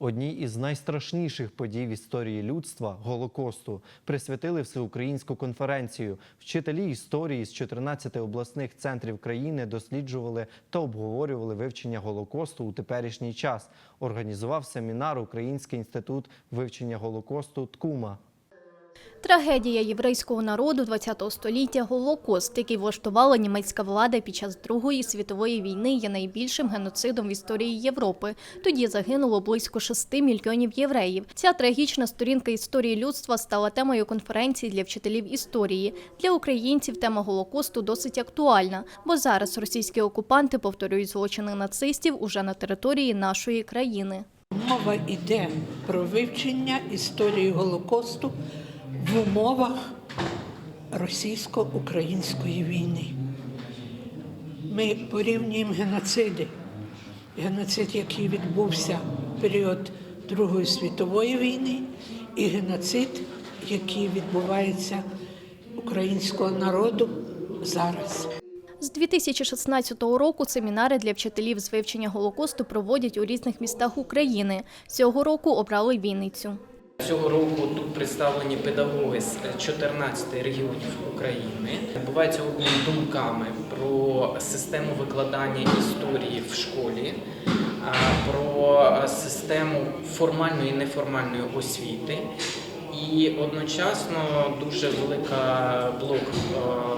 Одній із найстрашніших подій в історії людства Голокосту присвятили всеукраїнську конференцію. Вчителі історії з 14 обласних центрів країни досліджували та обговорювали вивчення Голокосту у теперішній час. Організував семінар Український інститут вивчення Голокосту ТКУМА. Трагедія єврейського народу ХХ століття Голокост, який влаштувала німецька влада під час Другої світової війни, є найбільшим геноцидом в історії Європи. Тоді загинуло близько 6 мільйонів євреїв. Ця трагічна сторінка історії людства стала темою конференції для вчителів історії. Для українців тема Голокосту досить актуальна, бо зараз російські окупанти повторюють злочини нацистів уже на території нашої країни. Мова йде про вивчення історії Голокосту в умовах російсько-української війни. Ми порівнюємо геноциди. Геноцид, який відбувся в період Другої світової війни, і геноцид, який відбувається українського народу зараз. З 2016 року семінари для вчителів з вивчення Голокосту проводять у різних містах України. Цього року обрали Вінницю. Цього року тут представлені педагоги з 14 регіонів України. Відбувається обмін думками про систему викладання історії в школі, про систему формальної і неформальної освіти. І одночасно дуже велика блок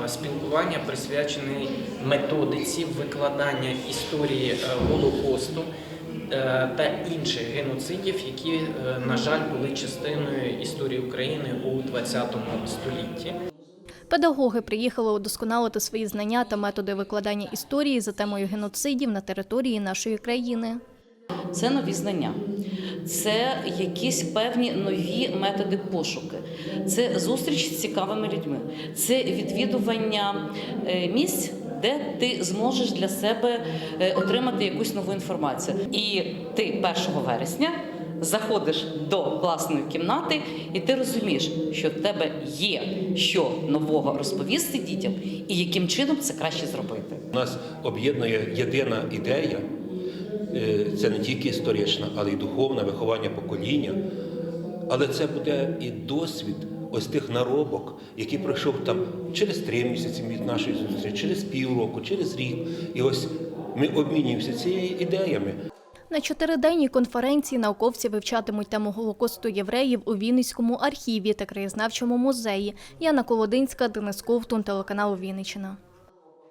спілкування присвячений методиці викладання історії е, Голокосту та інших геноцидів, які, е, на жаль, були частиною історії України у ХХ столітті. Педагоги приїхали удосконалити свої знання та методи викладання історії за темою геноцидів на території нашої країни. Це нові знання, це якісь певні нові методи пошуки, це зустріч з цікавими людьми, це відвідування е, місць, де ти зможеш для себе е, отримати якусь нову інформацію. І ти 1 вересня. Заходиш до класної кімнати, і ти розумієш, що в тебе є що нового розповісти дітям, і яким чином це краще зробити. Нас об'єднує єдина ідея. Е, Це не тільки історична, але й духовне виховання покоління. Але це буде і досвід ось тих наробок, які пройшов там через три місяці від нашої зустрічі, через півроку, через рік. І ось ми обмінюємося цією ідеями. На чотириденній конференції науковці вивчатимуть тему Голокосту євреїв у Вінницькому архіві та краєзнавчому музеї. Яна Колодинська, Денис Ковтун, телеканал Вінниччина.